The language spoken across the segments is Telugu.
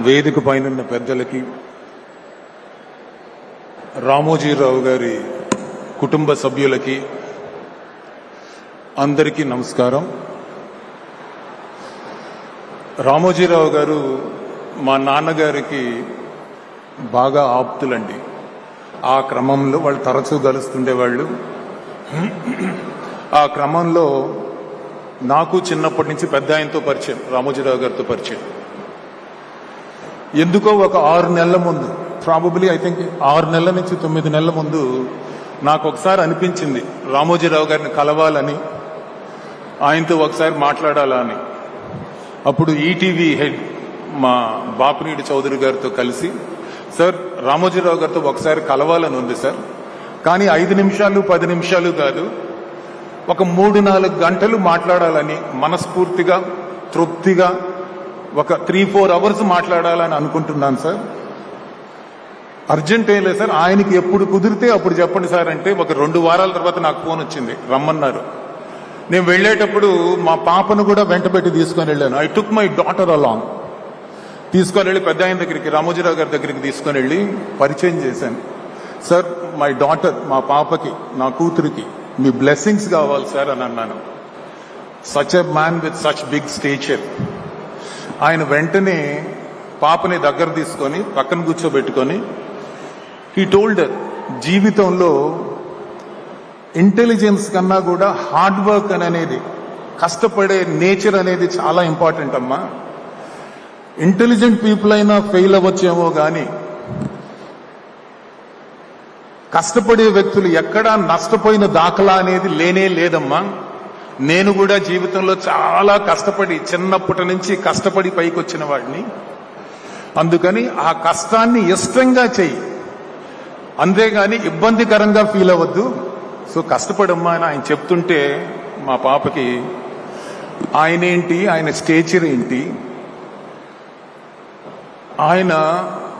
వేదిక పైన పెద్దలకి రామోజీరావు గారి కుటుంబ సభ్యులకి అందరికీ నమస్కారం. రామోజీరావు గారు మా నాన్నగారికి బాగా ఆప్తులండి. ఆ క్రమంలో వాళ్ళు తరచూ కలుస్తుండేవాళ్ళు. ఆ క్రమంలో నాకు చిన్నప్పటి నుంచి పెద్ద ఆయనతో పరిచయం రామోజీరావు గారితో పరిచయం. ఎందుకో ఒక ఆరు నెలల ముందు ప్రాబబ్లీ ఐ థింక్ ఆరు నెలల నుంచి తొమ్మిది నెలల ముందు నాకు ఒకసారి అనిపించింది రామోజీరావు గారిని కలవాలని ఆయనతో ఒకసారి మాట్లాడాలా అని అప్పుడు ఈటీవీ హెడ్ మా బాపినీడి చౌదరి గారితో కలిసి సార్ రామోజీరావు గారితో ఒకసారి కలవాలని ఉంది సార్. కానీ ఐదు నిమిషాలు పది నిమిషాలు కాదు ఒక మూడు నాలుగు గంటలు మాట్లాడాలని మనస్ఫూర్తిగా తృప్తిగా ఒక త్రీ ఫోర్ అవర్స్ మాట్లాడాలని అనుకుంటున్నాను సార్. అర్జెంట్ ఏం లేదు సార్. ఆయనకి ఎప్పుడు కుదిరితే అప్పుడు చెప్పండి సార్ అంటే ఒక రెండు వారాల తర్వాత నాకు ఫోన్ వచ్చింది. రమ్మన్నారు. నేను వెళ్ళేటప్పుడు మా పాపను కూడా వెంటబెట్టి తీసుకొని వెళ్ళాను. I took my daughter along తీసుకొని వెళ్ళి పెద్ద ఆయన దగ్గరికి రామోజీరావు గారి దగ్గరికి తీసుకొని వెళ్ళి పరిచయం చేశాను. సార్ మై డాటర్ మా పాపకి నా కూతురికి మీ బ్లెస్సింగ్స్ కావాలి సార్ అని అన్నాను. Such a man with such big stature వెంటనే పాపని దగ్గర తీసుకొని పక్కన కూర్చోబెట్టుకొని ఈ టోల్డ్ జీవితంలో ఇంటెలిజెన్స్ కన్నా కూడా హార్డ్ వర్క్ అని అనేది. కష్టపడే నేచర్ అనేది చాలా ఇంపార్టెంట్ అమ్మా. ఇంటెలిజెంట్ పీపుల్ అయినా ఫెయిల్ అవ్వచ్చేమో కానీ కష్టపడే వ్యక్తులు ఎక్కడా నష్టపోయిన దాఖలా అనేది లేనే లేదమ్మా. నేను కూడా జీవితంలో చాలా కష్టపడి చిన్నప్పటి నుంచి కష్టపడి పైకి వచ్చిన వాడిని. అందుకని ఆ కష్టాన్ని ఇష్టంగా చెయ్యి. అంతేగాని ఇబ్బందికరంగా ఫీల్ అవ్వద్దు. సో కష్టపడమ్మా అని ఆయన చెప్తుంటే మా పాపకి ఆయన ఏంటి ఆయన స్టేచర్ ఏంటి? ఆయన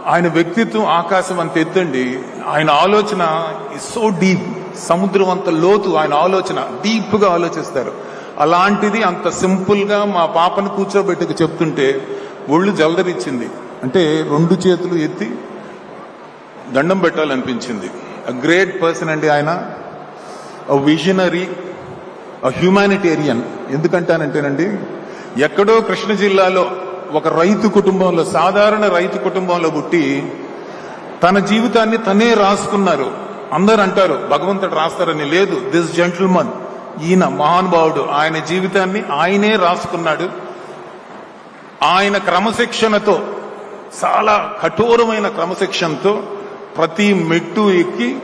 ఆయన వ్యక్తిత్వం ఆకాశం అంత ఎత్తండి. ఆయన ఆలోచన ఇస్ సో డీప్ సముద్రం అంత లోతు ఆయన ఆలోచన డీప్గా ఆలోచిస్తారు. అలాంటిది అంత సింపుల్గా మా పాపను కూర్చోబెట్టుకు చెప్తుంటే ఒళ్ళు జలదరిచ్చింది. అంటే రెండు చేతులు ఎత్తి దండం పెట్టాలనిపించింది. గ్రేట్ పర్సన్ అండి ఆయన. విజనరీ హ్యూమానిటేరియన్ ఎందుకంటానంటేనండి ఎక్కడో కృష్ణ జిల్లాలో ఒక రైతు కుటుంబంలో సాధారణ రైతు కుటుంబంలో పుట్టి తన జీవితాన్ని తనే రాసుకున్నారు. అందరు అంటారు భగవంతుడు రాస్తారని లేదు దిస్ జెంటిల్మన్ ఈయన మహానుభావుడు ఆయన జీవితాన్ని ఆయనే రాసుకున్నాడు. ఆయన క్రమశిక్షణతో చాలా కఠోరమైన క్రమశిక్షణతో ప్రతి మెట్టు ఎక్కి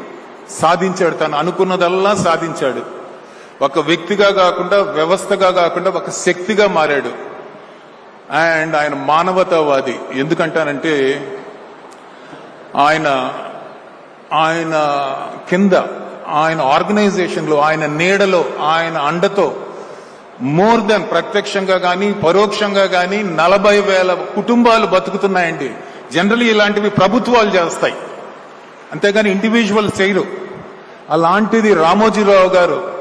సాధించాడు. తను అనుకున్నదల్లా సాధించాడు. ఒక వ్యక్తిగా కాకుండా వ్యవస్థగా కాకుండా ఒక శక్తిగా మారాడు. అండ్ ఆయన మానవతావాది. ఎందుకంటానంటే ఆయన ఆయన కింద ఆయన ఆర్గనైజేషన్లో ఆయన నీడలో ఆయన అండతో మోర్ దెన్ ప్రత్యక్షంగా కానీ పరోక్షంగా కానీ నలభై వేల కుటుంబాలు బతుకుతున్నాయండి. జనరలీ ఇలాంటివి ప్రభుత్వాలు చేస్తాయి. అంతేగాని ఇండివిజువల్ చేయరు. అలాంటిది రామోజీరావు గారు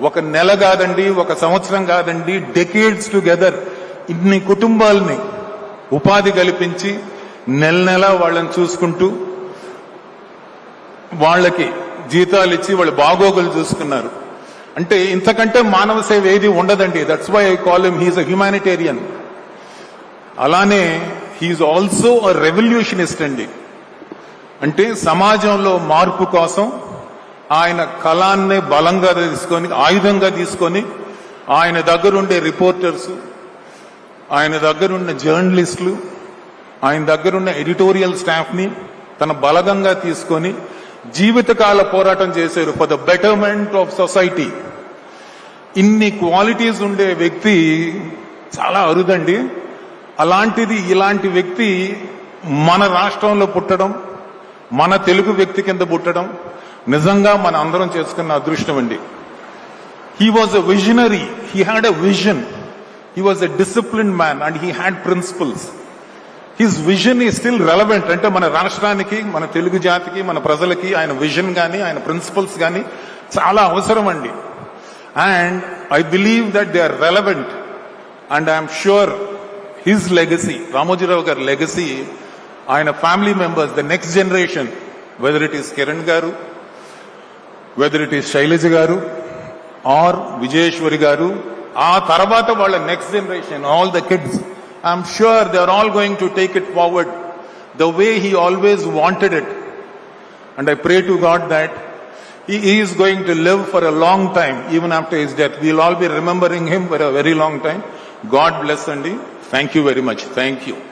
ఒక నెల కాదండి ఒక సంవత్సరం కాదండి డెకేడ్స్ టుగెదర్ ఇన్ని కుటుంబాలని ఉపాధి కల్పించి నెల నెల వాళ్ళని చూసుకుంటూ వాళ్ళకి జీతాలు ఇచ్చి వాళ్ళు బాగోగులు చూసుకున్నారు. అంటే ఇంతకంటే మానవ సేవ ఏది ఉండదండి. That's why I call him he's a humanitarian అలానే హీఈస్ ఆల్సో అ రెవల్యూషనిస్ట్ అండి. అంటే సమాజంలో మార్పు కోసం ఆయన కళాన్ని బలంగా తీసుకొని ఆయుధంగా తీసుకొని ఆయన దగ్గరుండే రిపోర్టర్స్ ఆయన దగ్గరున్న జర్నలిస్టులు ఆయన దగ్గరున్న ఎడిటోరియల్ స్టాఫ్ని తన బలగంగా తీసుకొని జీవితకాల పోరాటం చేశారు for the betterment of society ఇన్ని క్వాలిటీస్ ఉండే వ్యక్తి చాలా అరుదండి. అలాంటిది ఇలాంటి వ్యక్తి మన రాష్ట్రంలో పుట్టడం మన తెలుగు వ్యక్తి కింద పుట్టడం నిజంగా మన అందరం చేసుకున్న అదృష్టం అండి. He was a visionary he had a vision he was a discipline man and he had principles his vision is still relevant. అంటే మన రాష్ట్రానికి మన తెలుగు జాతికి మన ప్రజలకి ఆయన విజన్ కానీ ఆయన ప్రిన్సిపల్స్ కానీ చాలా అవసరం అండి. And I believe that they are relevant. And I'm sure his legacy Ramoji Rao garu legacy ఆయన family members the next generation whether it is Kiran garu whether it is Shailaja గారు ఆర్ విజయేశ్వరి గారు ఆ తర్వాత వాళ్ళ next generation all the kids I'm sure they're all going to take it forward the way He always wanted it. And I pray to God that He is going to live for a long time, even after His death. We'll all be remembering Him for a very long time. God bless Andy. Thank you very much. Thank you.